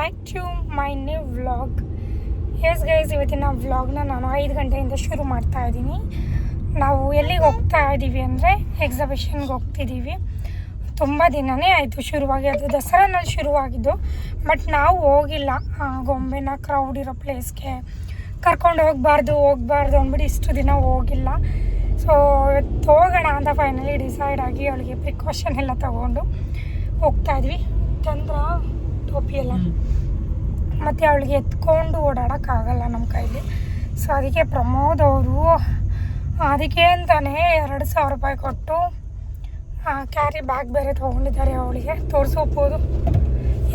Back to my new vlog yes guys ಇವತ್ತಿನ ವ್ಲಾಗ್ನ ನಾನು ಐದು ಗಂಟೆಯಿಂದ ಶುರು ಮಾಡ್ತಾ ಇದ್ದೀನಿ. ನಾವು ಎಲ್ಲಿಗೆ ಹೋಗ್ತಾ ಇದ್ದೀವಿ ಅಂದರೆ ಎಕ್ಸಿಬಿಷನ್ಗೆ ಹೋಗ್ತಿದ್ದೀವಿ ತುಂಬ ದಿನವೇ ಆಯಿತು ಶುರುವಾಗಿ, ಅದು ದಸರಾನಲ್ಲಿ ಶುರುವಾಗಿದ್ದು. ಬಟ್ ನಾವು ಹೋಗಿಲ್ಲ. ಗೊಂಬೆನ ಕ್ರೌಡ್ ಇರೋ ಪ್ಲೇಸ್ಗೆ ಕರ್ಕೊಂಡು ಹೋಗಬಾರ್ದು, ಹೋಗ್ಬಾರ್ದು ಅಂದ್ಬಿಟ್ಟು ಇಷ್ಟು ದಿನ ಹೋಗಿಲ್ಲ. ಸೊ ಹೋಗೋಣ ಅಂತ ಫೈನಲಿ ಡಿಸೈಡ್ ಆಗಿ ಅವಳಿಗೆ ಪ್ರಿಕಾಷನ್ ಎಲ್ಲ ತಗೊಂಡು ಹೋಗ್ತಾ ಇದ್ವಿ. ಚಂದ್ರ? ಟೋಪಿ ಎಲ್ಲ ಮತ್ತು ಅವಳಿಗೆ ಎತ್ಕೊಂಡು ಓಡಾಡೋಕ್ಕಾಗಲ್ಲ ನಮ್ಮ ಕೈಲಿ. ಸೊ ಅದಕ್ಕೆ ಪ್ರಮೋದ್ ಅವರು ಅದಕ್ಕೆ ಅಂತಲೇ ಎರಡು ಸಾವಿರ ರೂಪಾಯಿ ಕೊಟ್ಟು ಕ್ಯಾರಿ ಬ್ಯಾಗ್ ಬೇರೆ ತೊಗೊಂಡಿದ್ದಾರೆ ಅವಳಿಗೆ. ತೋರಿಸೋಗ್ಬೋದು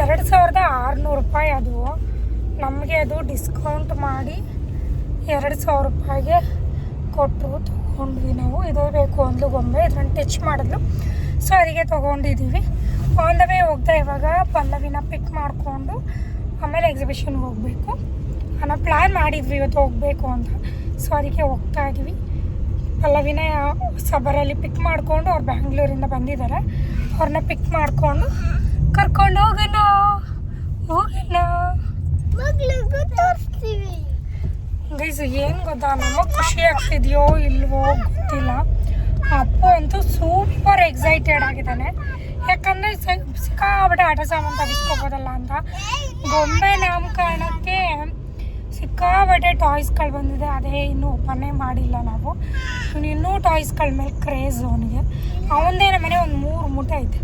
ಎರಡು ಸಾವಿರದ ಆರುನೂರು ರೂಪಾಯಿ ಅದು. ನಮಗೆ ಅದು ಡಿಸ್ಕೌಂಟ್ ಮಾಡಿ ಎರಡು ಸಾವಿರ ರೂಪಾಯಿಗೆ ಕೊಟ್ಟು ತೊಗೊಂಡ್ವಿ ನಾವು. ಇದೇ ಬೇಕು ಅಂದ್ಲು ಗೊಂಬೆ ಇದನ್ನು ಟಚ್ ಮಾಡಿದ್ಲು. ಸೊ ಅದಕ್ಕೆ ತೊಗೊಂಡಿದ್ದೀವಿ. ಆನ್ ದ ವೇ ಹೋಗ್ತಾ ಇವಾಗ ಪಲ್ಲವಿನ ಪಿಕ್ ಮಾಡಿಕೊಂಡು ಆಮೇಲೆ ಎಕ್ಸಿಬಿಷನ್ಗೆ ಹೋಗಬೇಕು. ನಾವು ಪ್ಲ್ಯಾನ್ ಮಾಡಿದ್ವಿ ಇವತ್ತು ಹೋಗಬೇಕು ಅಂತ. ಸೊ ಅದಕ್ಕೆ ಹೋಗ್ತಾ ಇದ್ವಿ. ಪಲ್ಲವಿನ ಸಬರಲ್ಲಿ ಪಿಕ್ ಮಾಡಿಕೊಂಡು ಅವ್ರು ಬ್ಯಾಂಗ್ಳೂರಿಂದ ಬಂದಿದ್ದಾರೆ. ಅವ್ರನ್ನ ಪಿಕ್ ಮಾಡಿಕೊಂಡು ಕರ್ಕೊಂಡು ಹೋಗೋಣ. ತೋರಿಸ್ತೀವಿ. ಗೈಸ್ ಏನು ಗೊತ್ತಾ? ನಮಗೆ ಖುಷಿ ಆಗ್ತಿದೆಯೋ ಇಲ್ವೋ ಗೊತ್ತಿಲ್ಲ. ಅಪ್ಪು ಅಂತೂ ಸೂಪರ್ ಎಕ್ಸೈಟೆಡ್ ಆಗಿದ್ದಾನೆ. ಯಾಕಂದರೆ ಸಿಕ್ಕಾಬಿಟ್ಟೆ ಆಟ ಸಾಮಾನು ತಗಿಸ್ಕೋಬೋದಲ್ಲ ಅಂತ. ಗೊಂಬೆ ನಾಮಕರಣಕ್ಕೆ ಸಿಕ್ಕಾಬಟ್ಟೆ ಟಾಯ್ಸ್ಗಳು ಬಂದಿದೆ. ಅದೇ ಇನ್ನೂ ಓಪನ್ನೇ ಮಾಡಿಲ್ಲ ನಾವು. ಇವ್ನು ಇನ್ನೂ ಟಾಯ್ಸ್ಗಳ ಮೇಲೆ ಕ್ರೇಜ್ ಅವನಿಗೆ ಅವನದೇ ಮನೆ ಒಂದು ಮೂರು ಮೂಟೆ ಐತೆ.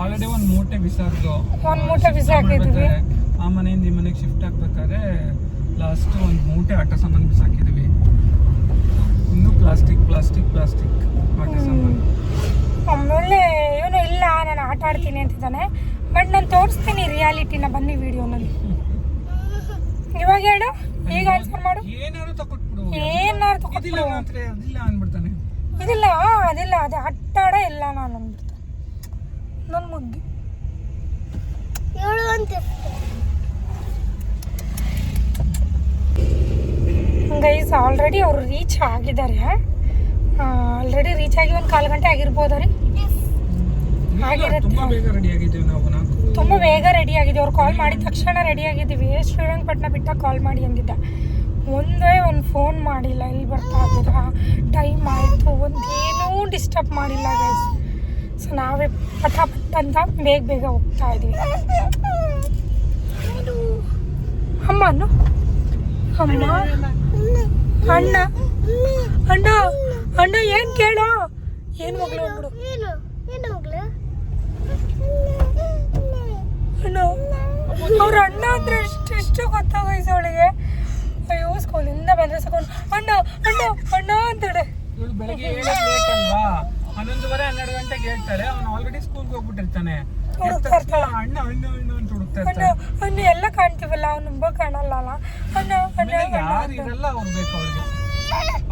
ಆಲ್ರೆಡಿ ಒಂದು ಮೂಟೆ ಬಿಸಾಕ್ದು. ಒಂದು ಮೂಟೆ ಬಿಸಾಕಿದ್ವಿ ಆ ಮನೆಯಿಂದ ಈ ಮನೆಗೆ ಶಿಫ್ಟ್ ಆಗ್ಬೇಕಾದ್ರೆ ಲಾಸ್ಟ್ ಒಂದು ಮೂಟೆ ಆಟ ಸಾಮಾನು ಬಿಸಾಕಿದ್ವಿ ಪ್ಲಾಸ್ಟಿಕ್ ಪ್ಲಾಸ್ಟಿಕ್ ಪ್ಲಾಸ್ಟಿಕ್ ಆಮೇಲೆ ಇವನು ಇಲ್ಲ ನಾನು ಆಟ ಆಡ್ತೀನಿ ಅಂತಿದ್ದಾನೆ. ಬಟ್ ನಾನು ತೋರಿಸ್ತೀನಿ ರಿಯಾಲಿಟಿನ ಬನ್ನಿ ವಿಡಿಯೋನಲ್ಲಿ ಇವಾಗ ಹೇಳು ಈಗ ಆನ್ಸರ್ ಮಾಡು. ತಕೊಟ್ಬಿಡು. ಏನಾರು ಇದಿಲ್ಲ ತಗೊಂಡು ಮಾತ್ರ ಅದಿಲ್ಲ ಅಂದ್ಬಿಡ್ತಾನೆ. ಇದಿಲ್ಲ ಅದಿಲ್ಲ ಅದೇ ಆಟ ಆಡ ಇಲ್ಲ ನಾನು ಅಂದ್ಬಿಡ್ತಾನೆ. ನನ್ನ ಮುಗ್ಗಿ. ಏಳು ಅಂತ. ಗೈಸ್ ಆಲ್ರೆಡಿ ಅವರು ರೀಚ್ ಆಗಿದ್ದಾರೆ. ಆಲ್ರೆಡಿ ರೀಚ್ ಆಗಿ ಒಂದು ಕಾಲು ಗಂಟೆ ಆಗಿರ್ಬೋದು ರೀ? ಆಗಿರುತ್ತೆ. ತುಂಬಾ ಬೇಗ ರೆಡಿ ಆಗಿದ್ದೀವಿ ನಾವು ನಾಲ್ಕು ತುಂಬ ಬೇಗ ರೆಡಿ ಆಗಿದ್ದೀವಿ. ಅವ್ರು ಕಾಲ್ ಮಾಡಿದ ತಕ್ಷಣ ರೆಡಿ ಆಗಿದ್ದೀವಿ. ಶ್ರೀರಂಗಪಟ್ಟಣ ಬಿಟ್ಟ ಕಾಲ್ ಮಾಡಿ ಅಂದಿದ್ದ. ಒಂದೇ ಒಂದು ಫೋನ್ ಮಾಡಿಲ್ಲ. ಇಲ್ಲಿ ಬರ್ತಾ ಇದ್ದೀರಾ? ಟೈಮ್ ಆಯಿತು. ಒಂದೇನೂ ಡಿಸ್ಟರ್ಬ್ ಮಾಡಿಲ್ಲ ಗೈಸ್ ಸೊ ನಾವೇ ಪಟ ಪಟ್ ಅಂತ ಬೇಗ ಬೇಗ ಹೋಗ್ತಾ ಇದ್ದೀವಿ. ಅಮ್ಮನು ಅಮ್ಮ ಅಣ್ಣ? ಅಣ್ಣ ಅಣ್ಣ ಏನು ಕೇಳೋ? ಏನು ಮಗಳು ಹೋಗ್ಬಿಡು ಅಣ್ಣ ಅವ್ರ ಅಣ್ಣ ಅಂದ್ರೆ ಎಷ್ಟು ಎಷ್ಟು ಗೊತ್ತಾಗೋಯ್ತು ಅವಳಿಗೆ? ಅಯ್ಯೋ ಸ್ಕೂಲಿಂದ ಬಂದ್ರೆ ಸಾಕೊಂಡು ಅಣ್ಣ ಅಣ್ಣ ಅಣ್ಣ ಅಂತಾಳೆ. ಇವಳು ಬೆಳಗ್ಗೆ ಏಳಕ್ಕೆ ಲೇಟ್ ಅಲ್ವಾ ಹನ್ನೊಂದುವರೆ ಹನ್ನೆರಡು ಗಂಟೆಗೆ ಹೇಳ್ತಾರೆ ಅವನು ಆಲ್ರೆಡಿ ಸ್ಕೂಲ್ಗೆ ಹೋಗ್ಬಿಟ್ಟಿರ್ತಾನೆ. ಅಣ್ಣ ಅಣ್ಣ ಅಣ್ಣ ಅಣ್ಣ ಎಲ್ಲ ಕಾಣ್ತೀವಲ್ಲ ಅವ್ನುಂಬ ಕಾಣಲ್ಲ ಅಲ್ಲ? ಅಣ್ಣ ಯಾರು. ಇರಲ್ಲ ಅವ್ರು ಬೇಕು ಅವ್ರಿಗೆ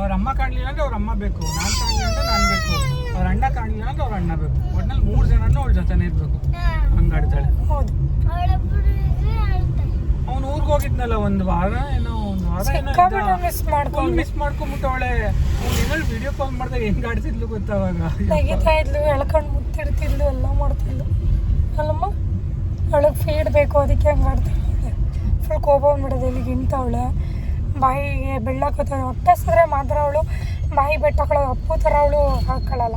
ಅವ್ರ ಅಮ್ಮ ಕಾಣ್ಲಿಲ್ಲ ಅಂದ್ರೆ ಅವ್ರ ಅಮ್ಮ ಬೇಕು. ನಾನು ಕಾಣ್ಲಿಲ್ಲ ಅಂದ್ರೆ ನಾನ್ ಬೇಕು. ಅವ್ರ ಅಣ್ಣ ಕಾಣ್ಲಿಲ್ಲ ಅಂದ್ರೆ ಅವ್ರ ಅಣ್ಣ ಬೇಕು. ಒಟ್ನಲ್ಲಿ ಮೂರು ಜನನು ಅವ್ಳ ಜೊತೆನೇ ಇರ್ಬೇಕು. ಹಂಗಾಡ್ತಾಳೆ. ಹೌದು. ಅವಳೊಬ್ಬರು ಇದ್ರೆ ಆಡ್ತಾರೆ ಅವ್ನು ಊರಿಗೆ ಹೋಗಿದ್ನಲ್ಲ ಒಂದ್ ವಾರ ಏನೋ ಒಂದ್ ವಾರ ಏನೋ ಮಾಡ್ಕೊಂಡ್ ಮಿಸ್ ಮಾಡ್ಕೊಂಡು ಮಿಸ್ ಮಾಡ್ಕೊಂಡ್ಬಿಟ್ಟವಳೆ ಅವ್ಳು ವಿಡಿಯೋ ಕಾಲ್ ಮಾಡಿದಾಗ ಹೆಂಗ್ ಆಡ್ತಿದ್ಲು ಗೊತ್ತಾವಾಗ? ತೆಗಿತಾ ಇದ್ಲು ಎಳ್ಕೊಂಡು ಮುತ್ತಿಡ್ತಿದ್ಲು ಎಲ್ಲ ಮಾಡ್ತಿದ್ಲು. ಅಲ್ಲಮ್ಮ? ಅವಳಿಗೆ ಫೀಡ್ ಬೇಕು, ಅದಕ್ಕೆ ಹಂಗೆ ಮಾಡ್ತಾಳೆ ಫುಲ್ ಕೋಪ ಬಂದ್ಬಿಡೋದು ಇಲ್ಲಿಗೆ ಗಿಂತವಳೆ ಬಾಯಿಗೆ ಬೆಳ್ಳಾಕೋತಾಳೆ ಹೊಟ್ಟೆ ಸಿದ್ರೆ ಮಾತ್ರ ಅವಳು ಬಾಯಿ ಬೆಟ್ಟಕೊಳ್ಳೋ ಅಪ್ಪು ಥರ ಅವಳು ಹಾಕೊಳ್ಳಲ್ಲ.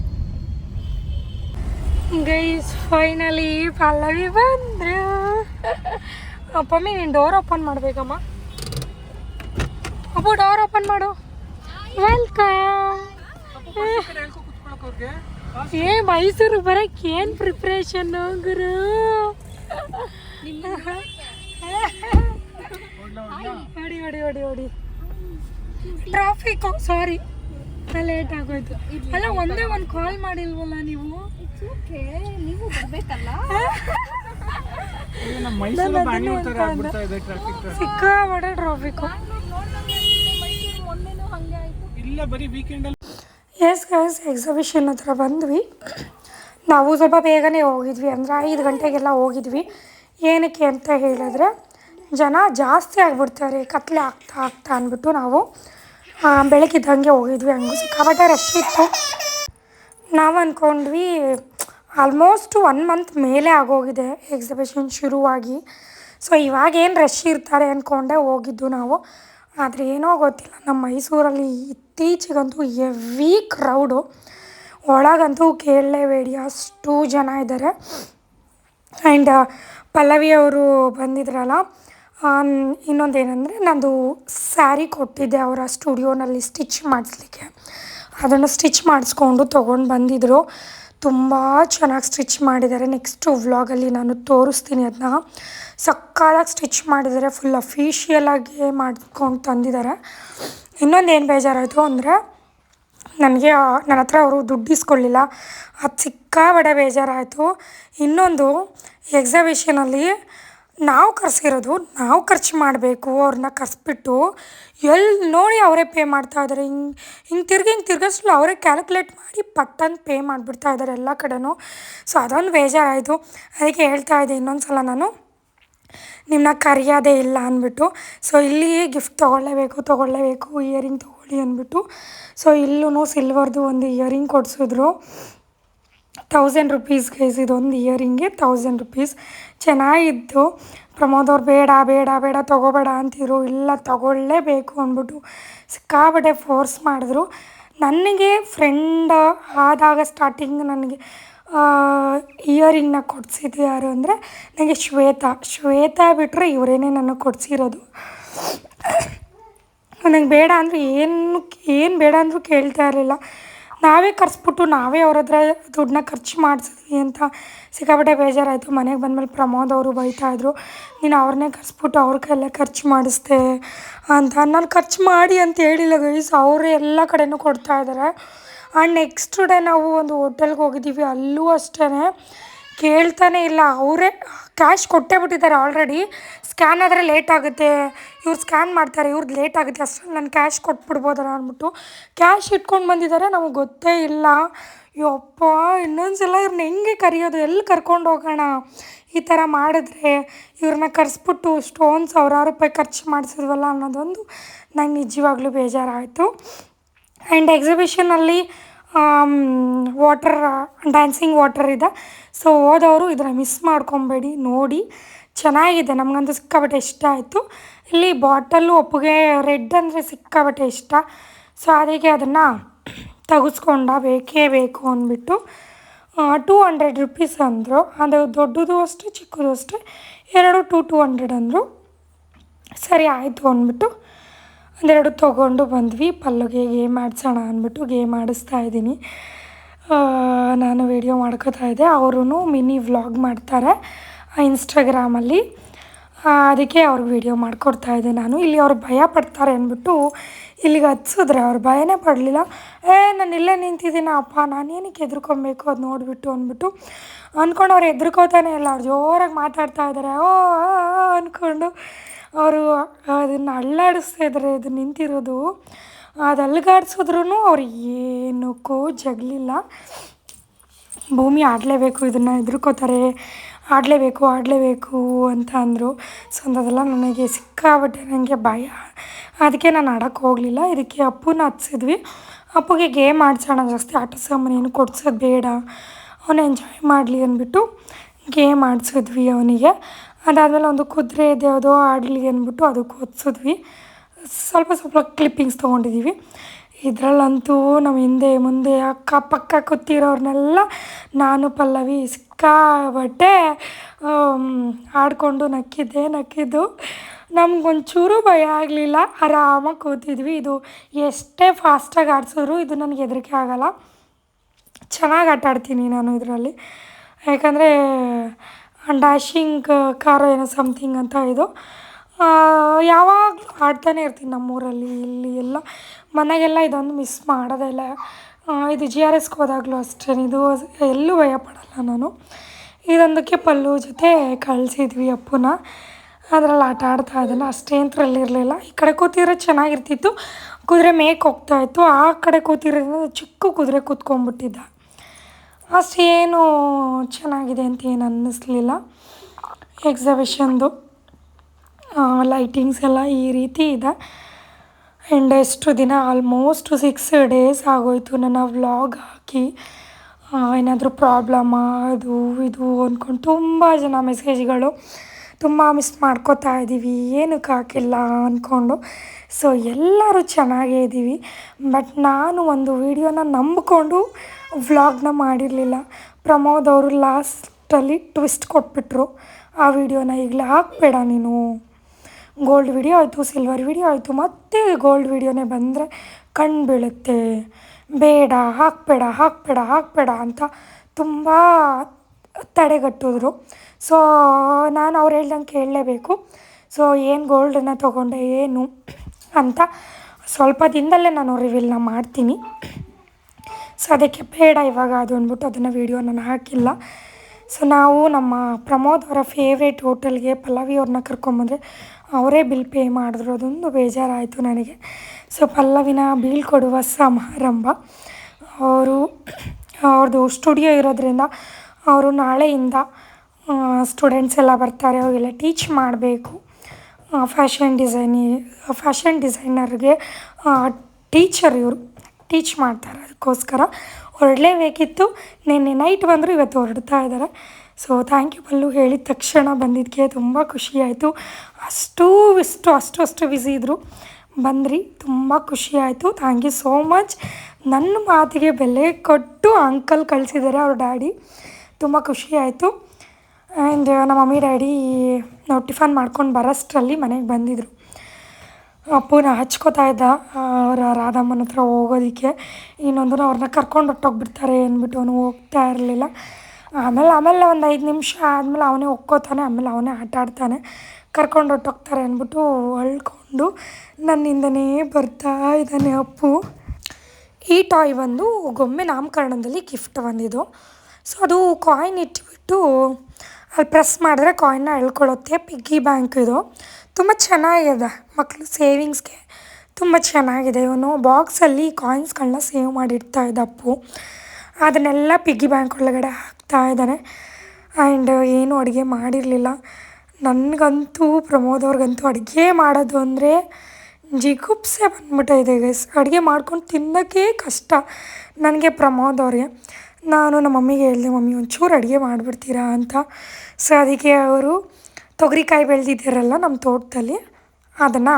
ಗೈಸ್ ಫೈನಲಿ ಪಲ್ಲವಿ ಬಂದ್ರೆ. ಅಪ್ಪಮ್ಮಿ ನೀನು ಡೋರ್ ಓಪನ್ ಮಾಡಬೇಕಮ್ಮ? ಅಪ್ಪು ಡೋರ್ ಓಪನ್ ಮಾಡು. ವೆಲ್ಕಮ್ ಏ, ಮೈಸೂರು ಬರಕ್ಕೆ ಏನು ಪ್ರಿಪ್ರೇಷನ್ ಗುರು? ಹೊಡಿ ಓಡಿ ಓಡಿ ಓಡಿ ಟ್ರಾಫಿಕ್ ಸಾರಿ ಲೇಟ್ ಆಗೋಯ್ತು. ಅಲ್ಲ ಒಂದೇ ಒಂದು ಕಾಲ್ ಮಾಡಿಲ್ವಲ್ಲ ನೀವು? ನೀವು ಬರ್ಬೇಕಲ್ಲ? ಅಯ್ಯೋ, ನಮ್ಮ ಮೈಸೂರು ಬ್ಯಾಂಗ್ಳೂರ್ ತರ ಆಗ್ಬಿಡ್ತಾ ಇದೆ ಟ್ರಾಫಿಕ್ ಸಿಕ್ಕಾಪಟ್ಟೆ ಟ್ರಾಫಿಕ್ಕು ಮೊನ್ನೆನೂ ಹಂಗೆ ಆಯಿತು. ಇಲ್ಲ ಬರೀ ವೀಕೆಂಡ್ ಅಲ್ಲಿ. ಎಸ್ ಗೈಸ್ ಎಕ್ಸಿಬಿಷನ್ ಹತ್ರ ಬಂದ್ವಿ. ನಾವು ಸ್ವಲ್ಪ ಬೇಗನೆ ಹೋಗಿದ್ವಿ ಅಂದರೆ ಐದು ಗಂಟೆಗೆಲ್ಲ ಹೋಗಿದ್ವಿ. ಏನಕ್ಕೆ ಅಂತ ಹೇಳಿದ್ರೆ, ಜನ ಜಾಸ್ತಿ ಆಗಿಬಿಡ್ತಾರೆ, ಕತ್ಲೆ ಆಗ್ತಾ ಆಗ್ತಾ ಅಂದ್ಬಿಟ್ಟು ನಾವು ಬೆಳಕಿದ್ದಂಗೆ ಹೋಗಿದ್ವಿ ಹಂಗೂ ಸಿಕ್ಕಾಪಟ್ಟೆ ರಶ್ ಇತ್ತು. ನಾವು ಅಂದ್ಕೊಂಡ್ವಿ ಆಲ್ಮೋಸ್ಟ್ ಒನ್ ಮಂತ್ ಮೇಲೆ ಆಗೋಗಿದೆ ಎಕ್ಸಿಬಿಷನ್ ಶುರುವಾಗಿ. ಸೊ ಇವಾಗ ಏನು ರಶ್ ಇರ್ತಾರೆ ಅಂದ್ಕೊಂಡೆ ಹೋಗಿದ್ದು ನಾವು. ಆದರೆ ಏನೋ ಗೊತ್ತಿಲ್ಲ ನಮ್ಮ ಮೈಸೂರಲ್ಲಿ ಇತ್ತೀಚೆಗಂತೂ ಎವಿ ಕ್ರೌಡು ಒಳಗಂತೂ ಕೇಳಲೇಬೇಡಿ, ಅಷ್ಟು ಜನ ಇದ್ದಾರೆ ಆ್ಯಂಡ್ ಪಲ್ಲವಿ ಅವರು ಬಂದಿದ್ರಲ್ಲ ಇನ್ನೊಂದು ಏನಂದರೆ ನಂದು ಸ್ಯಾರಿ ಕೊಟ್ಟಿದ್ದೆ ಅವರ ಸ್ಟುಡಿಯೋನಲ್ಲಿ ಸ್ಟಿಚ್ ಮಾಡಿಸ್ಲಿಕ್ಕೆ. ಅದನ್ನು ಸ್ಟಿಚ್ ಮಾಡಿಸ್ಕೊಂಡು ತೊಗೊಂಡು ಬಂದಿದ್ದರು ತುಂಬ ಚೆನ್ನಾಗಿ ಸ್ಟಿಚ್ ಮಾಡಿದ್ದಾರೆ. ನೆಕ್ಸ್ಟು ವ್ಲಾಗಲ್ಲಿ ನಾನು ತೋರಿಸ್ತೀನಿ ಅದನ್ನ ಸಕ್ಕತ್ತಾಗಿ ಸ್ಟಿಚ್ ಮಾಡಿದ್ದಾರೆ. ಫುಲ್ ಅಫಿಷಿಯಲಾಗಿ ಮಾಡ್ಕೊಂಡು ತಂದಿದ್ದಾರೆ. ಇನ್ನೊಂದು ಏನು ಬೇಜಾರಾಯಿತು ಅಂದರೆ ನನಗೆ ನನ್ನ ಹತ್ರ ಅವರು ದುಡ್ಡು ಇಸ್ಕೊಳ್ಳಿಲ್ಲ. ಅದು ಸಿಕ್ಕಾಬಡೆ ಬೇಜಾರಾಯಿತು. ಇನ್ನೊಂದು ಎಕ್ಸಿಬಿಷನಲ್ಲಿ ನಾವು ಕರೆಸಿರೋದು, ನಾವು ಖರ್ಚು ಮಾಡಬೇಕು, ಅವ್ರನ್ನ ಕರೆಸ್ಬಿಟ್ಟು ಎಲ್ಲಿ ನೋಡಿ ಅವರೇ ಪೇ ಮಾಡ್ತಾ ಇದ್ದಾರೆ ಹಿಂಗೆ ಹಿಂಗೆ ತಿರ್ಗಿ, ಹಿಂಗೆ ತಿರ್ಗಿಸ್ಲು ಅವರೇ ಕ್ಯಾಲ್ಕುಲೇಟ್ ಮಾಡಿ ಪಟ್ಟಂತ ಪೇ ಮಾಡಿಬಿಡ್ತಾ ಇದ್ದಾರೆ ಎಲ್ಲ ಕಡೆನೂ. ಸೊ ಅದೊಂದು ಬೇಜಾರಾಯಿತು. ಅದಕ್ಕೆ ಹೇಳ್ತಾ ಇದ್ದೆ ಇನ್ನೊಂದು ಸಲ ನಾನು. ನಿಮ್ಮನ್ನ ಕರೆಯೋದೇ ಇಲ್ಲ ಅಂದ್ಬಿಟ್ಟು. ಸೊ ಇಲ್ಲಿ ಗಿಫ್ಟ್ ತೊಗೊಳ್ಳೇಬೇಕು ತೊಗೊಳ್ಳೇಬೇಕು ಇಯರಿಂಗ್ ತೊಗೊಳ್ಳಿ ಅಂದ್ಬಿಟ್ಟು. ಸೊ ಇಲ್ಲೂ ಸಿಲ್ವರ್ದು ಒಂದು ಇಯರಿಂಗ್ ಕೊಡಿಸಿದ್ರು. ತೌಸಂಡ್ ರುಪೀಸ್ ಗೈಸ್ ಇದೊಂದು ಇಯರಿಂಗೆ ತೌಸಂಡ್ ರುಪೀಸ್ ಚೆನ್ನಾಗಿತ್ತು. ಪ್ರಮೋದ್ ಅವ್ರು ಬೇಡ ಬೇಡ ಬೇಡ, ತೊಗೋಬೇಡ ಅಂತಿದ್ರು. ಇಲ್ಲ, ತೊಗೊಳ್ಳೇಬೇಕು ಅಂದ್ಬಿಟ್ಟು ಸಿಕ್ಕಾಬಟ್ಟೆ ಫೋರ್ಸ್ ಮಾಡಿದ್ರು. ನನಗೆ ಫ್ರೆಂಡ್ ಆದಾಗ ಸ್ಟಾರ್ಟಿಂಗ್ ನನಗೆ ಇಯರಿಂಗ್ನ ಕೊಡಿಸಿದ್ದು ಯಾರು ಅಂದರೆ ನನಗೆ ಶ್ವೇತಾ. ಶ್ವೇತಾ ಬಿಟ್ಟರೆ ಇವರೇನೇ ನನಗೆ ಕೊಡಿಸಿರೋದು. ನನಗೆ ಬೇಡ ಅಂದರೆ ಏನು ಏನು ಬೇಡ ಅಂದರೂ ಕೇಳ್ತಾ ಇರಲಿಲ್ಲ. ನಾವೇ ಕರೆಸ್ಬಿಟ್ಟು ನಾವೇ ಅವ್ರ ಹತ್ರ ದುಡ್ಡನ್ನ ಖರ್ಚು ಮಾಡಿಸಿದ್ವಿ ಅಂತ ಸಿಕ್ಕಾಪಟ್ಟೆ ಬೇಜಾರಾಯಿತು. ಮನೆಗೆ ಬಂದಮೇಲೆ ಪ್ರಮೋದ್ ಅವರು ಬೈತಾಯಿದ್ರು ನೀನು ಅವ್ರನ್ನೇ ಕರೆಸ್ಬಿಟ್ಟು ಅವ್ರ ಕೈಯಲ್ಲೇ ಖರ್ಚು ಮಾಡಿಸ್ದೆ ಅಂತ. ನಾನು ಖರ್ಚು ಮಾಡಿ ಅಂತ ಹೇಳಿಲ್ಲ ಗೈಸ್ ಅವರು ಎಲ್ಲ ಕಡೆನೂ ಕೊಡ್ತಾ ಇದ್ದಾರೆ ಆ್ಯಂಡ್ ನೆಕ್ಸ್ಟ್ ಡೇ ನಾವು ಒಂದು ಹೋಟೆಲ್ಗೆ ಹೋಗಿದ್ದೀವಿ. ಅಲ್ಲೂ ಅಷ್ಟೇ ಕೇಳ್ತಾನೆ ಇಲ್ಲ. ಅವರೇ ಕ್ಯಾಶ್ ಕೊಟ್ಟೇ ಬಿಟ್ಟಿದ್ದಾರೆ ಆಲ್ರೆಡಿ ಸ್ಕ್ಯಾನ್ ಆದರೆ ಲೇಟ್ ಆಗುತ್ತೆ. ಇವ್ರು ಸ್ಕ್ಯಾನ್ ಮಾಡ್ತಾರೆ ಇವ್ರದ್ದು ಲೇಟ್ ಆಗುತ್ತೆ. ಅಷ್ಟರಲ್ಲಿ ನಾನು ಕ್ಯಾಶ್ ಕೊಟ್ಬಿಡ್ಬೋದಲ್ಲ ಅಂದ್ಬಿಟ್ಟು ಕ್ಯಾಶ್ ಇಟ್ಕೊಂಡು ಬಂದಿದ್ದಾರೆ. ನಮಗೆ ಗೊತ್ತೇ ಇಲ್ಲ. ಯಪ್ಪ ಇನ್ನೊಂದು ಸಲ ಇವ್ರನ್ನ ಹೆಂಗೆ ಕರೆಯೋದು? ಎಲ್ಲಿ ಕರ್ಕೊಂಡು ಹೋಗೋಣ? ಈ ಥರ ಮಾಡಿದ್ರೆ ಇವ್ರನ್ನ ಕರೆಸ್ಬಿಟ್ಟು ಸ್ಟೋನ್ ಸಾವಿರಾರು ರೂಪಾಯಿ ಖರ್ಚು ಮಾಡಿಸಿದ್ವಲ್ಲ ಅನ್ನೋದೊಂದು ನಂಗೆ ನಿಜವಾಗ್ಲೂ ಬೇಜಾರಾಯಿತು. ಆ್ಯಂಡ್ ಎಕ್ಸಿಬಿಷನಲ್ಲಿ ವಾಟರ್ ಡ್ಯಾನ್ಸಿಂಗ್ ವಾಟರ್ ಇದೆ. ಸೊ ಹೋದವರು ಇದನ್ನು ಮಿಸ್ ಮಾಡ್ಕೊಬೇಡಿ, ನೋಡಿ. ಚೆನ್ನಾಗಿದೆ, ನಮಗಂತೂ ಸಿಕ್ಕಾಬಟ್ಟೆ ಇಷ್ಟ ಆಯಿತು. ಇಲ್ಲಿ ಬಾಟಲ್ಲು ಒಪ್ಪಿಗೆ ರೆಡ್ ಅಂದರೆ ಸಿಕ್ಕಾಬಟ್ಟೆ ಇಷ್ಟ. ಸೊ ಅದಕ್ಕೆ ಅದನ್ನು ತೆಗೆಸ್ಕೊಂಡ, ಬೇಕೇ ಬೇಕು ಅಂದ್ಬಿಟ್ಟು ಟೂ ಹಂಡ್ರೆಡ್ ರುಪೀಸ್ ಅಂದರು. ಅದು ದೊಡ್ಡದು ಅಷ್ಟೇ, ಚಿಕ್ಕದು ಅಷ್ಟೇ. ಎರಡು ಟು ಟೂ ಹಂಡ್ರೆಡ್ ಅಂದರು. ಸರಿ, ಆಯಿತು ಅಂದ್ಬಿಟ್ಟು ಒಂದೆರಡು ತೊಗೊಂಡು ಬಂದ್ವಿ. ಪಲ್ಲುಗೆ ಗೇಮ್ ಆಡ್ಸೋಣ ಅಂದ್ಬಿಟ್ಟು ಗೇಮ್ ಆಡಿಸ್ತಾ ಇದ್ದೀನಿ. ನಾನು ವೀಡಿಯೋ ಮಾಡ್ಕೋತಾ ಇದ್ದೆ. ಅವರು ಮಿನಿ ವ್ಲಾಗ್ ಮಾಡ್ತಾರೆ ಇನ್ಸ್ಟಾಗ್ರಾಮಲ್ಲಿ. ಅದಕ್ಕೆ ಅವ್ರಿಗೆ ವೀಡಿಯೋ ಮಾಡಿಕೊಡ್ತಾ ಇದ್ದೆ ನಾನು. ಇಲ್ಲಿ ಅವ್ರು ಭಯ ಪಡ್ತಾರೆ ಅಂದ್ಬಿಟ್ಟು ಇಲ್ಲಿಗೆ ಹಚ್ಚಿದ್ರೆ ಅವ್ರು ಭಯನೇ ಪಡಲಿಲ್ಲ. ಏ, ನಾನು ಇಲ್ಲೇ ನಿಂತಿದ್ದೀನ ಅಪ್ಪ ನಾನೇನಕ್ಕೆ ಹೆದ್ರ್ಕೊಬೇಕು? ಅದು ನೋಡಿಬಿಟ್ಟು ಅಂದ್ಬಿಟ್ಟು ಅಂದ್ಕೊಂಡು ಅವ್ರು ಹೆದ್ರ್ಕೋತಾನೆ ಇಲ್ಲ. ಅವ್ರು ಜೋರಾಗಿ ಮಾತಾಡ್ತಾ ಇದ್ದಾರೆ ಓ ಅಂದ್ಕೊಂಡು ಅವರು ಅದನ್ನು ಅಳ್ಳಾಡಿಸ್ತಾ ಇದ್ದಾರೆ, ಅದು ನಿಂತಿರೋದು. ಅದು ಅಲ್ಗಾಡ್ಸಿದ್ರು ಅವ್ರು ಏನಕ್ಕೂ ಜಗಲಿಲ್ಲ. ಭೂಮಿ ಆಡಲೇಬೇಕು, ಇದನ್ನು ಎದುರ್ಕೋತಾರೆ ಆಡಲೇಬೇಕು ಆಡಲೇಬೇಕು ಅಂತ ಅಂದರು. ಸೊ ಅಂಥದ್ದೆಲ್ಲ ನನಗೆ ಸಿಕ್ಕಾಬಟ್ಟೆ ನನಗೆ ಭಯ. ಅದಕ್ಕೆ ನಾನು ಆಡೋಕ್ಕೆ ಹೋಗಲಿಲ್ಲ. ಇದಕ್ಕೆ ಅಪ್ಪನ ಹತ್ಸಿದ್ವಿ. ಅಪ್ಪಗೆ ಗೇಮ್ ಆಡ್ಸೋಣ ಜಾಸ್ತಿ, ಆಟ ಸಾಮಾನು ಏನು ಕೊಡ್ಸೋದು ಬೇಡ. ಅವನು ಎಂಜಾಯ್ ಮಾಡಲಿ ಅಂದ್ಬಿಟ್ಟು ಗೇಮ್ ಆಡಿಸಿದ್ವಿ ಅವನಿಗೆ. ಅದಾದಮೇಲೆ ಒಂದು ಕುದುರೆ ಇದೆ, ಯಾವುದೋ ಆಡಲಿ ಅಂದ್ಬಿಟ್ಟು ಅದಕ್ಕೆ ಓದಿಸಿದ್ವಿ ಸ್ವಲ್ಪ ಸ್ವಲ್ಪ ಕ್ಲಿಪ್ಪಿಂಗ್ಸ್ ತೊಗೊಂಡಿದ್ದೀವಿ. ಇದರಲ್ಲಂತೂ ನಮ್ಮ ಹಿಂದೆ ಮುಂದೆ ಅಕ್ಕಪಕ್ಕ ಕೂತಿರೋರ್ನೆಲ್ಲ ನಾನು, ಪಲ್ಲವಿ ಸಿಕ್ಕಾಬಟ್ಟೆ ಆಡಿಕೊಂಡು ನಕ್ಕಿದ್ದೆ, ನಕ್ಕಿದ್ದು. ನಮಗೊಂಚೂರು ಭಯ ಆಗಲಿಲ್ಲ. ಆರಾಮಾಗಿ ಕೂತಿದ್ವಿ. ಇದು ಎಷ್ಟೇ ಫಾಸ್ಟಾಗಿ ಆಡಿಸಿದ್ರು ಇದು ನನಗೆ ಹೆದರಿಕೆ ಆಗೋಲ್ಲ. ಚೆನ್ನಾಗಿ ಆಟ ಆಡ್ತೀನಿ ನಾನು ಇದರಲ್ಲಿ. ಯಾಕಂದರೆ ಡ್ಯಾಶಿಂಗ್ ಕಾರು ಏನೋ ಸಮಥಿಂಗ್ ಅಂತ ಇದು. ಯಾವಾಗಲೂ ಆಡ್ತಾನೆ ಇರ್ತೀನಿ ನಮ್ಮೂರಲ್ಲಿ, ಇಲ್ಲಿ ಎಲ್ಲ. ಮನೆಗೆಲ್ಲ ಇದೊಂದು ಮಿಸ್ ಮಾಡೋದೇ ಇಲ್ಲ. ಇದು ಜಿ ಆರ್ ಎಸ್ಗೆ ಹೋದಾಗಲೂ ಅಷ್ಟೇ, ಇದು ಎಲ್ಲೂ ಭಯ ಪಡಲ್ಲ ನಾನು. ಇದೊಂದಕ್ಕೆ ಪಲ್ಲು ಜೊತೆ ಕಳಿಸಿದ್ವಿ ಅಪ್ಪನ. ಅದರಲ್ಲಿ ಆಟ ಆಡ್ತಾ ಇದ್ದಲ್ಲ, ಅಷ್ಟೇ ಇರಲಿಲ್ಲ. ಈ ಕಡೆ ಕೂತಿದ್ರೆ ಚೆನ್ನಾಗಿರ್ತಿತ್ತು. ಕುದುರೆ ಹೋಗ್ತಾ ಹೋಗ್ತಾಯಿತ್ತು ಆ ಕಡೆ ಕೂತಿರೋದ್ರಿಂದ ಚಿಕ್ಕ ಕುದುರೆ ಕೂತ್ಕೊಂಡ್ಬಿಟ್ಟಿದ್ದ. ಅಷ್ಟೇನು ಚೆನ್ನಾಗಿದೆ ಅಂತ ಏನು ಅನ್ನಿಸ್ಲಿಲ್ಲ. ಎಕ್ಸಿಬಿಷನ್ದು ಲೈಟಿಂಗ್ಸ್ ಎಲ್ಲ ಈ ರೀತಿ ಇದೆ. ಆ್ಯಂಡ್ ಎಷ್ಟು ದಿನ ಆಲ್ಮೋಸ್ಟ್ ಸಿಕ್ಸ್ ಡೇಸ್ ಆಗೋಯ್ತು ನನ್ನ ವ್ಲಾಗ್ ಹಾಕಿ. ಏನಾದರೂ ಪ್ರಾಬ್ಲಮ್ಮ ಅದು ಇದು ಅಂದ್ಕೊಂಡು ತುಂಬ ಜನ ಮೆಸೇಜ್ಗಳು ತುಂಬ ಮಿಸ್ ಮಾಡ್ಕೋತಾ ಇದ್ದೀವಿ ಏನಕ್ಕೆ ಹಾಕಿಲ್ಲ ಅಂದ್ಕೊಂಡು ಸೊ ಎಲ್ಲರೂ ಚೆನ್ನಾಗೇ ಇದ್ದೀವಿ ಬಟ್ ನಾನು ಒಂದು ವೀಡಿಯೋನ ನಂಬಿಕೊಂಡು ವ್ಲಾಗ್ನ ಮಾಡಿರಲಿಲ್ಲ. ಪ್ರಮೋದ್ ಅವರು ಲಾಸ್ಟಲ್ಲಿ ಟ್ವಿಸ್ಟ್ ಕೊಟ್ಬಿಟ್ರು. ಆ ವಿಡಿಯೋನ ಈಗಲೇ ಹಾಕ್ಬೇಡ ನೀನು. ಗೋಲ್ಡ್ ವಿಡಿಯೋ ಆಯಿತು ಸಿಲ್ವರ್ ವಿಡಿಯೋ ಆಯಿತು, ಮತ್ತೆ ಗೋಲ್ಡ್ ವಿಡಿಯೋನೇ ಬಂದರೆ ಕಣ್ಣು ಬೀಳುತ್ತೆ. ಬೇಡ, ಹಾಕಬೇಡ ಹಾಕಬೇಡ ಹಾಕಬೇಡ ಅಂತ ತುಂಬ ತಡೆಗಟ್ಟಿದ್ರು. ಸೊ ನಾನು ಅವ್ರು ಹೇಳ್ದಂಗೆ ಕೇಳಲೇಬೇಕು. ಸೊ ಏನು ಗೋಲ್ಡನ್ನು ತೊಗೊಂಡೆ, ಏನು ಅಂತ ಸ್ವಲ್ಪ ದಿನದಲ್ಲೇ ನಾನು ರಿವೀಲ್ನ ಮಾಡ್ತೀನಿ. ಸೊ ಅದಕ್ಕೆ ಬೇಡ ಇವಾಗ, ಅದು ಅಂದ್ಬಿಟ್ಟು ಅದನ್ನು ವೀಡಿಯೋ ನಾನು ಹಾಕಿಲ್ಲ. ಸೊ ನಾವು ನಮ್ಮ ಪ್ರಮೋದ್ ಅವರ ಫೇವ್ರೇಟ್ ಹೋಟೆಲ್ಗೆ ಪಲ್ಲವಿ ಅವ್ರನ್ನ ಕರ್ಕೊಂಬಂದ್ರೆ ಅವರೇ ಬಿಲ್ ಪೇ ಮಾಡಿದ್ರು. ಅದೊಂದು ಬೇಜಾರಾಯಿತು ನನಗೆ. ಸೊ ಪಲ್ಲವಿನ ಬೀಳ್ಕೊಡುವ ಸಮಾರಂಭ. ಅವರು ಅವ್ರದ್ದು ಸ್ಟುಡಿಯೋ ಇರೋದ್ರಿಂದ ಅವರು ನಾಳೆಯಿಂದ ಸ್ಟೂಡೆಂಟ್ಸ್ ಎಲ್ಲ ಬರ್ತಾರೆ, ಅವರಿಗೆಲ್ಲ ಟೀಚ್ ಮಾಡಬೇಕು. ಫ್ಯಾಷನ್ ಡಿಸೈನಿ ಫ್ಯಾಷನ್ ಡಿಸೈನರ್ಗೆ ಟೀಚರ್ ಇವರು ಟೀಚ್ ಮಾಡ್ತಾರೆ. ಅದಕ್ಕೋಸ್ಕರ ಹೊರಡಲೇಬೇಕಿತ್ತು. ನಿನ್ನೆ ನೈಟ್ ಬಂದರೂ ಇವತ್ತು ಹೊರಡ್ತಾ ಇದ್ದಾರೆ. ಸೊ ಥ್ಯಾಂಕ್ ಯು ಪಲ್ಲು ಹೇಳಿದ ತಕ್ಷಣ ಬಂದಿದ್ದಕ್ಕೆ ತುಂಬ ಖುಷಿಯಾಯಿತು ಅಷ್ಟು ಇಷ್ಟು ಅಷ್ಟು ಅಷ್ಟು ಬ್ಯುಸಿ ಇದ್ದರು ಬಂದ್ರಿ, ತುಂಬ ಖುಷಿಯಾಯಿತು ಥ್ಯಾಂಕ್ ಯು ಸೋ ಮಚ್ ನನ್ನ ಮಾತಿಗೆ ಬೆಲೆ ಕೊಟ್ಟು ಅಂಕಲ್ ಕಳಿಸಿದ್ದಾರೆ ಅವ್ರ ಡ್ಯಾಡಿ ತುಂಬ ಖುಷಿ ಆಯಿತು ಆ್ಯಂಡ್ ನಮ್ಮ ಮಮ್ಮಿ ಡ್ಯಾಡಿ ನಾವು ಟಿಫನ್ ಮಾಡ್ಕೊಂಡು ಬರೋಷ್ಟರಲ್ಲಿ ಮನೆಗೆ ಬಂದಿದ್ದರು ಅಪ್ಪನ ಹಚ್ಕೋತಾ ಇದ್ದ ಅವರ ರಾಧಮ್ಮನ ಹತ್ರ ಹೋಗೋದಕ್ಕೆ. ಇನ್ನೊಂದು ಅವ್ರನ್ನ ಕರ್ಕೊಂಡು ಹೊಟ್ಟೋಗ್ಬಿಡ್ತಾರೆ ಅಂದ್ಬಿಟ್ಟು ಅವನು ಹೋಗ್ತಾ ಇರಲಿಲ್ಲ. ಆಮೇಲೆ ಆಮೇಲೆ ಒಂದು ಐದು ನಿಮಿಷ ಆದಮೇಲೆ ಅವನೇ ಒಕ್ಕೋತಾನೆ, ಆಮೇಲೆ ಅವನೇ ಆಟ ಆಡ್ತಾನೆ. ಕರ್ಕೊಂಡು ಹೊಟ್ಟೋಗ್ತಾರೆ ಅಂದ್ಬಿಟ್ಟು ಅಳ್ಕೊಂಡು ನನ್ನಿಂದನೇ ಬರ್ತಾ ಇದ್ದಾನೆ ಅಪ್ಪು. ಈ ಟಾಯ್ ಬಂದು ಗೊಂಬೆ ನಾಮಕರಣದಲ್ಲಿ ಗಿಫ್ಟ್ ಬಂದಿದ್ದು. ಸೊ ಅದು ಕಾಯಿನ್ ಇಟ್ಬಿಟ್ಟು ಅಲ್ಲಿ ಪ್ರೆಸ್ ಮಾಡಿದ್ರೆ ಕಾಯಿನ್ನ ಎಳ್ಕೊಳ್ಳುತ್ತೆ. ಪಿಗ್ಗಿ ಬ್ಯಾಂಕ್ ಇದು. ತುಂಬ ಚೆನ್ನಾಗಿದೆ. ಮಕ್ಕಳು ಸೇವಿಂಗ್ಸ್ಗೆ ತುಂಬ ಚೆನ್ನಾಗಿದೆ. ಇವನು ಬಾಕ್ಸಲ್ಲಿ ಕಾಯಿನ್ಸ್ಗಳನ್ನ ಸೇವ್ ಮಾಡಿಡ್ತಾ ಇದ್ದ ಅಪ್ಪು. ಅದನ್ನೆಲ್ಲ ಪಿಗ್ಗಿ ಬ್ಯಾಂಕ್ ಒಳಗಡೆ ಹಾಕ್ತಾ ಇದ್ದಾನೆ. ಆ್ಯಂಡ್ ಏನು ಅಡುಗೆ ಮಾಡಿರಲಿಲ್ಲ. ನನಗಂತೂ, ಪ್ರಮೋದ್ ಅವ್ರಿಗಂತೂ ಅಡುಗೆ ಮಾಡೋದು ಅಂದರೆ ಜಿಗುಪ್ಸೆ ಬಂದ್ಬಿಟ್ಟಿದೆ ಗೈಸ್ ಅಡುಗೆ ಮಾಡ್ಕೊಂಡು ತಿನ್ನೋಕ್ಕೇ ಕಷ್ಟ. ನನಗೆ ಪ್ರಮೋದ್ ಅವ್ರಿಗೆ. ನಾನು ನಮ್ಮ ಮಮ್ಮಿಗೆ ಹೇಳಿದೆ, ಮಮ್ಮಿ, ಒಂಚೂರು ಅಡುಗೆ ಮಾಡಿಬಿಡ್ತೀರಾ ಅಂತ. ಸೊ ಅದಕ್ಕೆ ಅವರು ತೊಗರಿಕಾಯಿ ಬೆಳೆದಿದ್ದೀರಲ್ಲ ನಮ್ಮ ತೋಟದಲ್ಲಿ, ಅದನ್ನು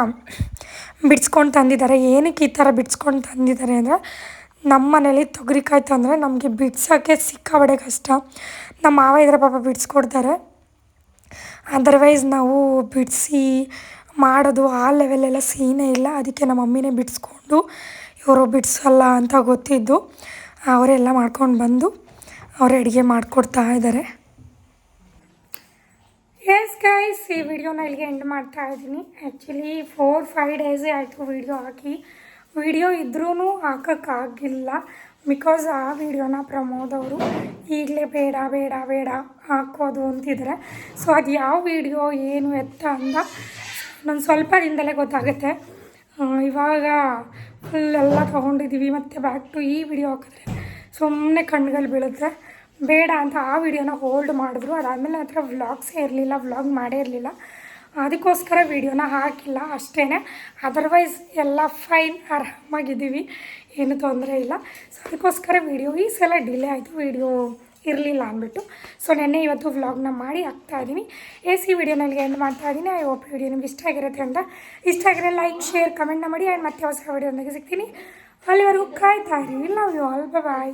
ಬಿಡಿಸ್ಕೊಂಡು ತಂದಿದ್ದಾರೆ. ಏನಕ್ಕೆ ಈ ಥರ ಬಿಡಿಸ್ಕೊಂಡು ತಂದಿದ್ದಾರೆ ಅಂದರೆ, ನಮ್ಮ ಮನೇಲಿ ತೊಗರಿಕಾಯಿ ತಂದರೆ ನಮಗೆ ಬಿಡ್ಸೋಕ್ಕೆ ಸಿಕ್ಕಾಬಡೆ ಕಷ್ಟ. ನಮ್ಮ ಮಾವ ಇದ್ರೆ ಪಾಪ ಬಿಡಿಸ್ಕೊಡ್ತಾರೆ. ಅದರ್ವೈಸ್ ನಾವು ಬಿಡಿಸಿ ಮಾಡೋದು ಆ ಲೆವೆಲೆಲ್ಲ ಸೀನೇ ಇಲ್ಲ. ಅದಕ್ಕೆ ನಮ್ಮ ಮಮ್ಮಿನೇ ಬಿಡಿಸ್ಕೊಂಡು, ಇವರು ಬಿಡಿಸಲ್ಲ ಅಂತ ಗೊತ್ತಿದ್ದು. ಅವರೆಲ್ಲ ಮಾಡ್ಕೊಂಡು ಬಂದು ಅವರೇ ಅಡುಗೆ ಮಾಡಿಕೊಡ್ತಾ ಇದ್ದಾರೆ. ಎಸ್ ಗೈಸ್ ಈ ವಿಡಿಯೋನ ಇಲ್ಲಿಗೆ ಎಂಡ್ ಮಾಡ್ತಾ ಇದ್ದೀನಿ. ಆ್ಯಕ್ಚುಲಿ ಫೋರ್ ಫೈವ್ ಡೇಸೇ ಆಯಿತು ವಿಡಿಯೋ ಹಾಕಿ. ವಿಡಿಯೋ ಇದ್ರೂ ಹಾಕೋಕ್ಕಾಗಿಲ್ಲ. ಬಿಕಾಸ್ ಆ ವಿಡಿಯೋನ ಪ್ರಮೋದ್ ಅವರು ಈಗಲೇ ಬೇಡ ಬೇಡ ಬೇಡ ಹಾಕೋದು ಅಂತಿದ್ದಾರೆ. ಸೊ ಅದು ಯಾವ ವಿಡಿಯೋ ಏನು ಎತ್ತ ಅಂತ ನಾನು ಸ್ವಲ್ಪ ದಿನದಲ್ಲೇ ಗೊತ್ತಾಗುತ್ತೆ. ಇವಾಗ ಫುಲ್ ಎಲ್ಲ ತೊಗೊಂಡಿದ್ದೀವಿ ಮತ್ತು ಬ್ಯಾಕ್ ಟು ಈ ವಿಡಿಯೋ ಹಾಕಿದ್ರೆ ಸುಮ್ಮನೆ ಕಣ್ಗಳು ಬೀಳುತ್ತೆ. ಬೇಡ ಅಂತ ಆ ವಿಡಿಯೋನ ಹೋಲ್ಡ್ ಮಾಡಿದ್ರು. ಅದಾದಮೇಲೆ ಹತ್ರ ವ್ಲಾಗ್ಸೇ ಇರಲಿಲ್ಲ ವ್ಲಾಗ್ ಮಾಡೇ ಇರಲಿಲ್ಲ. ಅದಕ್ಕೋಸ್ಕರ ವಿಡಿಯೋನ ಹಾಕಿಲ್ಲ ಅಷ್ಟೇ ಅದರ್ವೈಸ್ ಎಲ್ಲ ಫೈನ್ ಆರಾಮಾಗಿದ್ದೀವಿ. ಏನು ತೊಂದರೆ ಇಲ್ಲ. ಸೊ ಅದಕ್ಕೋಸ್ಕರ ವಿಡಿಯೋ ಈ ಸಲ ಡಿಲೇ ಆಯಿತು. ವಿಡಿಯೋ ಇರಲಿಲ್ಲ ಅಂದ್ಬಿಟ್ಟು. ಸೊ ನೆನ್ನೆ ಇವತ್ತು ವ್ಲಾಗ್ನ ಮಾಡಿ ಹಾಕ್ತಾ ಇದ್ದೀನಿ. ಎ ಸಿ ವಿಡಿಯೋನಲ್ಲಿ ಎಂಡ್ ಮಾಡ್ತಾ ಇದ್ದೀನಿ. ಐ ಹೋಪ್ ವಿಡಿಯೋ ನಿಮ್ಗೆ ಇಷ್ಟ ಆಗಿರುತ್ತೆ ಅಂತ. ಇಷ್ಟ ಆಗಿರೋ ಲೈಕ್ ಶೇರ್ ಕಮೆಂಟ್ನ ಮಾಡಿ. ಆ್ಯಂಡ್ ಮತ್ತೆ ಹೊಸ ವಿಡಿಯೋದೊಂದಿಗೆ ಸಿಗ್ತೀನಿ. ಅಲ್ಲಿವರೆಗೂ ಕಾಯ್ತಾ ಇರಿ ಲವ್ ಯು ಆಲ್ ಬಾಯ್